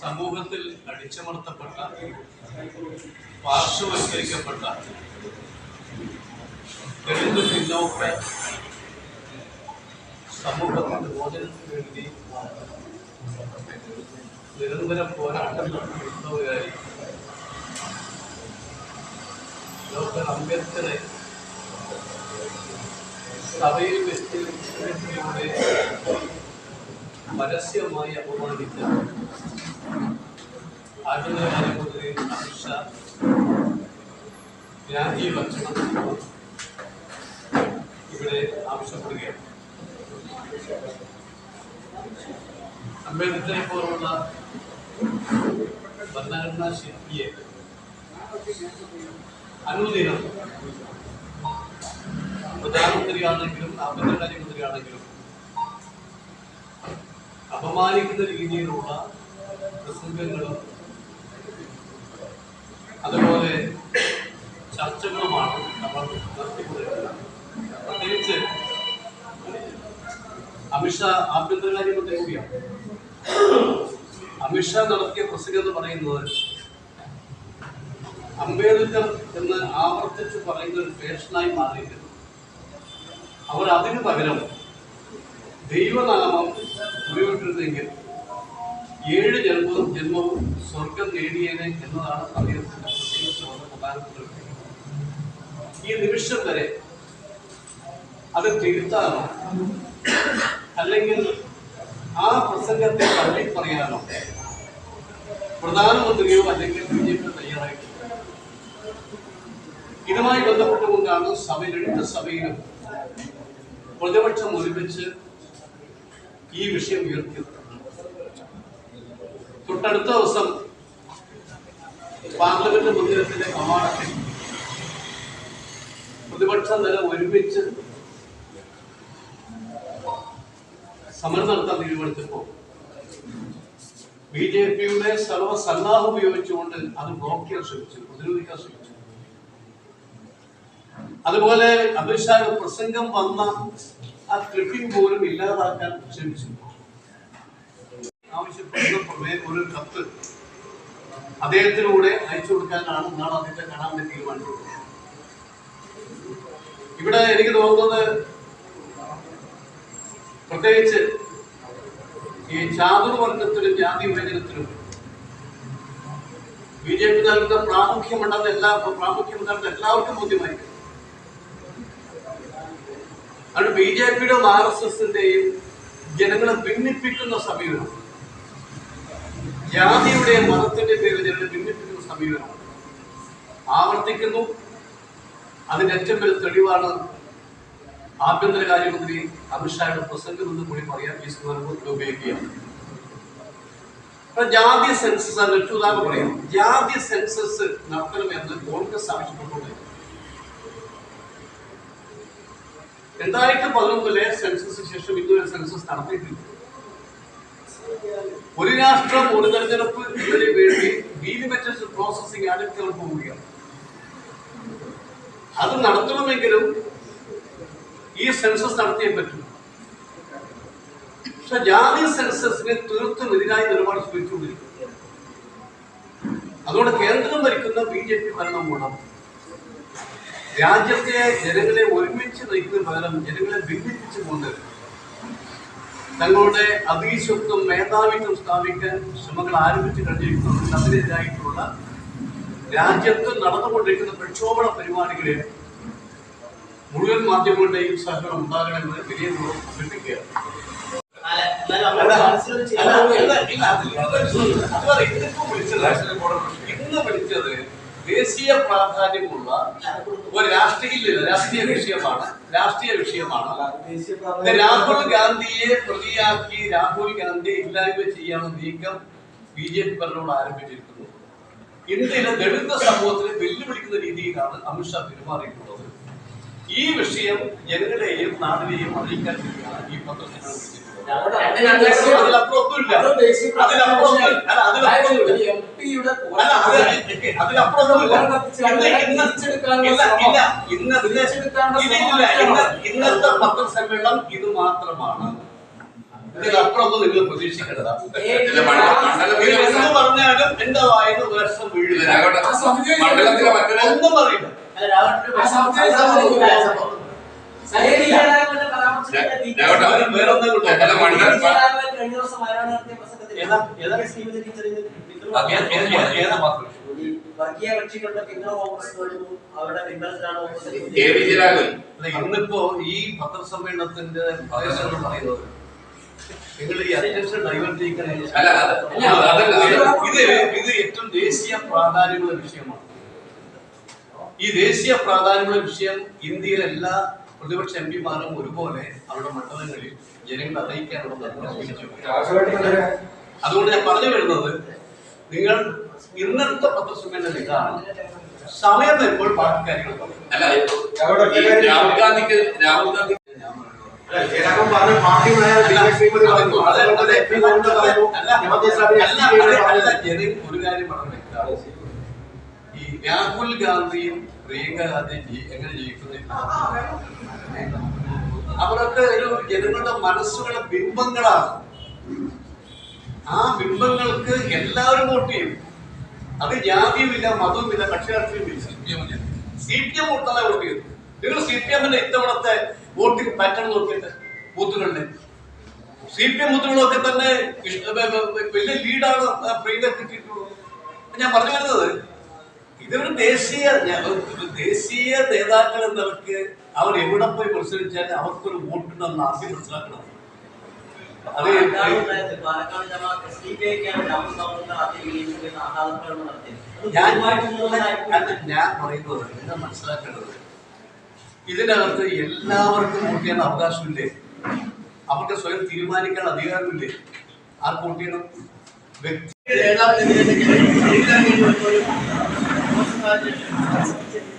സമൂഹത്തിൽ അടിച്ചമർത്തപ്പെട്ട പാർശ്വവൽക്കരിക്കപ്പെട്ട ദളിത് പിന്നോക്ക സമൂഹത്തിന്റെ മോചനത്തിന് വേണ്ടി നിരന്തരം പോരാട്ടം നടത്തുന്നവരായി ഡോക്ടർ അംബേദ്കറെ സഭയിൽ വ്യക്തിയിലൂടെ പരസ്യമായി അപമാനിച്ച ആഭ്യന്തരകാര്യമന്ത്രി അമിത്ഷാ. ഈ ഭക്ഷണം ഇവിടെ ആവശ്യപ്പെടുകയാണ്. അംബേദ്കറെ പോലുള്ള ഭരണഘടനാ ശില്പിയെ അനുദിനം പ്രധാനമന്ത്രിയാണെങ്കിലും ആഭ്യന്തരകാര്യമന്ത്രിയാണെങ്കിലും അപമാനിക്കുന്ന രീതിയിലുള്ള പ്രസംഗങ്ങളും അതുപോലെ ചർച്ചകളുമാണ് നമ്മൾ പ്രത്യേകിച്ച് അമിത്ഷാ ആഭ്യന്തരകാര്യമന്ത്രി കൂടിയാണ് അമിത്ഷാ നടത്തിയ പ്രസംഗം എന്ന് പറയുന്നത് അംബേദ്കർ എന്ന് ആവർത്തിച്ച് പറയുന്ന ഒരു ഫാഷനായി മാറിയിട്ടുണ്ട് അവർ അതിനു പകരം ദൈവനാമം ഉപയോഗിച്ചിരുന്നെങ്കിൽ ഏഴ് ജന്മവും ജന്മവും സ്വർഗം നേടിയേനെ എന്നതാണ് അദ്ദേഹത്തിന്റെ ഈ നിമിഷം വരെ അത് തിരുത്താനോ അല്ലെങ്കിൽ ആ പ്രസംഗത്തെ തള്ളി പറയാനോ പ്രധാനമന്ത്രിയോ അല്ലെങ്കിൽ ബി ജെ പി തയ്യാറായിട്ടില്ല. ഇതുമായി ബന്ധപ്പെട്ടുകൊണ്ടാണ് രണ്ട് സഭയിലും പ്രതിപക്ഷം ഒരുമിച്ച് ഈ വിഷയം ഉയർത്തിയത് തൊട്ടടുത്ത ദിവസം പാർലമെന്റ് മന്ദിരത്തിലെ കവാടത്തിൽ പ്രതിപക്ഷ നില ഒരുമിച്ച് സമരം നടത്താൻ തീരുമാനിച്ചപ്പോൾ ബി ജെ പിയുടെ സർവസന്നാഹം ഉപയോഗിച്ചുകൊണ്ട് അത് ബ്ലോക്ക് ചെയ്യാൻ ശ്രമിച്ചു പ്രതിരോധിക്കാൻ ശ്രമിച്ചു. അതുപോലെ അമിത്ഷായുടെ പ്രസംഗം വന്ന ആ ക്ലിപ്പിംഗ് പോലും ഇല്ലാതാക്കാൻ ശ്രമിച്ചു ആവശ്യപ്പെടുന്ന ഒരു കത്ത് അദ്ദേഹത്തിലൂടെ അയച്ചു കൊടുക്കാനാണ് നാളെ അദ്ദേഹത്തെ കാണാൻ വേണ്ടി തീരുമാനിച്ചത്. ഇവിടെ എനിക്ക് തോന്നുന്നത് പ്രത്യേകിച്ച് ഈ ചാതുർവർഗത്തിലും ജാതി വിഭജനത്തിലും ബി ജെ പി നൽകുന്ന പ്രാമുഖ്യമുണ്ടെന്ന് എല്ലാ പ്രാമുഖ്യമുണ്ടെന്ന് എല്ലാവർക്കും ബോധ്യമായിരിക്കും. അത് ബി ജെ പിയുടെയും ആർ എസ് എസിന്റെയും ജനങ്ങളെ ഭിന്നിപ്പിക്കുന്ന സമീപനം. ജാതിയുടെയും മതത്തിന്റെ പേരിൽ ജനങ്ങളെ ഭിന്നിപ്പിക്കുന്ന സമീപനം. ആവർത്തിക്കുന്നു. അതിന്റെ ഏറ്റവും വലിയ തെളിവാണ് ആഭ്യന്തര ആഭ്യന്തരകാര്യമന്ത്രി അമിത്ഷായുടെ പ്രസംഗം എന്ന് കൂടി പറയാൻ ഈ സന്ദർഭത്തിൽ ഉപയോഗിക്കുകയാണ്. ജാതി സെൻസസ് ആണ് ഉദാഹരണം പറയാം. ജാതി സെൻസസ് നടത്തണമെന്ന് കോൺഗ്രസ് ആവശ്യപ്പെട്ടുകൊണ്ട് രണ്ടായിരത്തി പതിനൊന്നിലെ സെൻസസ് ശേഷം ഇതുവരെ സെൻസസ് നടത്തിയിട്ടില്ല? ഒരു രാഷ്ട്രം ഒരു തെരഞ്ഞെടുപ്പ് ഇതിന് വേണ്ടി ഡീലിമിറ്റേഷൻ പ്രോസസ്സിംഗ് അടുക്കൽ പോവുകയാണ്. അത് നടത്തണമെങ്കിലും ഈ സെൻസസ് നടത്തിയേ പറ്റും. പക്ഷെ ജാതി സെൻസസിന് തീർത്തും എതിരായ നിലപാട് സ്വീകരിച്ചുകൊണ്ടിരിക്കും അതുകൊണ്ട് കേന്ദ്രം ഭരിക്കുന്ന ബി ജെ പി ഭരണകൂടം രാജ്യത്തെ ജനങ്ങളെ ഒരുമിച്ച് നയിക്കുന്ന പകരം ജനങ്ങളെ ഭിന്നിപ്പിച്ചുകൊണ്ട് തങ്ങളുടെ അതീശത്വം മേധാവിത്വം സ്ഥാപിക്കാൻ ശ്രമങ്ങൾ ആരംഭിച്ചു കഴിഞ്ഞിരിക്കുന്നത് അതിനെതിരായിട്ടുള്ള രാജ്യത്ത് നടന്നുകൊണ്ടിരിക്കുന്ന പ്രക്ഷോഭണ പരിപാടികളിൽ മുഴുവൻ മാധ്യമങ്ങളുടെയും സഹകരണം ഉണ്ടാകണമെന്ന് വിനയപൂർവം അഭ്യർത്ഥിക്കുകയാണ്. ഇന്ന് വിളിച്ചത് ഇന്ന് വിളിച്ചത് ദേശീയ പ്രാധാന്യമുള്ള ഒരു രാഷ്ട്രീയ രാഷ്ട്രീയ വിഷയമാണ് രാഷ്ട്രീയ വിഷയമാണ്. രാഹുൽ ഗാന്ധിയെ പ്രതിയാക്കി രാഹുൽ ഗാന്ധി ഇല്ലായ്മ ചെയ്യാനുള്ള നീക്കം ബി ജെ പി ഭരണകൂടം ആരംഭിച്ചിരിക്കുന്നു. ഇന്ത്യയിലെ ദളിത് സമൂഹത്തിന് വെല്ലുവിളിക്കുന്ന രീതിയിലാണ് അമിത്ഷാ പെരുമാറിയിട്ടുള്ളത്. ഈ വിഷയം ജനങ്ങളെയും നാടിനെയും അറിയിക്കാൻ വേണ്ടിയാണ് ഈ പത്രത്തിൽ. ഇന്നത്തെ പത്രസമ്മേളനം ഇത് മാത്രമാണ്. ഇതിലപ്പുറമൊന്നും നിങ്ങൾ പ്രതീക്ഷിക്കേണ്ടതാ. പറഞ്ഞാലും എന്റെ വായന വർഷം മണ്ഡലത്തിലെ ഒന്നും പറയില്ല. ഇന്നിപ്പോ ഈ പത്രസമ്മേളനത്തിന്റെ സമ്മേളനത്തിന്റെ എന്ന് പറയുന്നത് നിങ്ങൾ ഈ അറ്റൻഷൻ ഡൈവേർട്ട് ഇത് ഇത് ഏറ്റവും ദേശീയ പ്രാധാന്യമുള്ള വിഷയമാണ്. ഈ ദേശീയ പ്രാധാന്യമുള്ള വിഷയം ഇന്ത്യയിലെ എല്ലാ പ്രതിപക്ഷ എം പിമാരും ഒരുപോലെ അവരുടെ മണ്ഡലങ്ങളിൽ ജനങ്ങളെ അറിയിക്കാനുള്ള അതുകൊണ്ട് ഞാൻ പറഞ്ഞു വരുന്നത് നിങ്ങൾ ഇന്നത്തെ പത്രസമ്മേളനം ഇതാണ്. സമയം വരുമ്പോൾ ബാക്കി കാര്യങ്ങൾ പറയും. അല്ല രാഹുൽ ഗാന്ധിക്ക് രാഹുൽ ഗാന്ധി ഒരു കാര്യം പറഞ്ഞു വ്യക്തമാണ് ഈ രാഹുൽ ഗാന്ധിയും പ്രിയങ്ക ഗാന്ധിയും എങ്ങനെ ജീവിക്കുന്നില്ല അവരൊക്കെ ഒരു ജനങ്ങളുടെ മനസ്സുകളെ ബിംബങ്ങളാണ്. ആ ബിംബങ്ങൾക്ക് എല്ലാവരും വോട്ട് ചെയ്യും. അത് ജാതിയുമില്ല മതവുമില്ല കക്ഷി രാഷ്ട്രീയമില്ല സി പി എം വോട്ടാണ് വോട്ട് ചെയ്തത് നിങ്ങൾ സി പി എമ്മിന്റെ ഇത്തവണത്തെ വോട്ടിംഗ് പാറ്റേൺ നോക്കിയിട്ട് ബൂത്തുകളിലെ. സി പി എം ബൂത്തുകളൊക്കെ തന്നെ വലിയ ലീഡാണ് പ്രിയങ്ക കിട്ടിയിട്ടുള്ളത്. ഞാൻ പറഞ്ഞു വരുന്നത് ഇതൊരു ദേശീയ ദേശീയ നേതാക്കൾ എന്നവർക്ക് അവർ എവിടെ പോയി മത്സരിച്ചാൽ അവർക്കൊരു വോട്ടുണ്ടെന്ന് ആദ്യം മനസ്സിലാക്കണം. അത് ഞാൻ ഞാൻ പറയുന്നത് എന്താ മനസ്സിലാക്കേണ്ടത് ഇതിനകത്ത് എല്ലാവർക്കും വോട്ട് ചെയ്യാൻ അവകാശമില്ലേ? അവർക്ക് സ്വയം തീരുമാനിക്കാൻ അധികാരമില്ലേ? ആർക്ക് വോട്ട് ചെയ്യണം? വ്യക്തി നേതാവിനെതിരെ budget.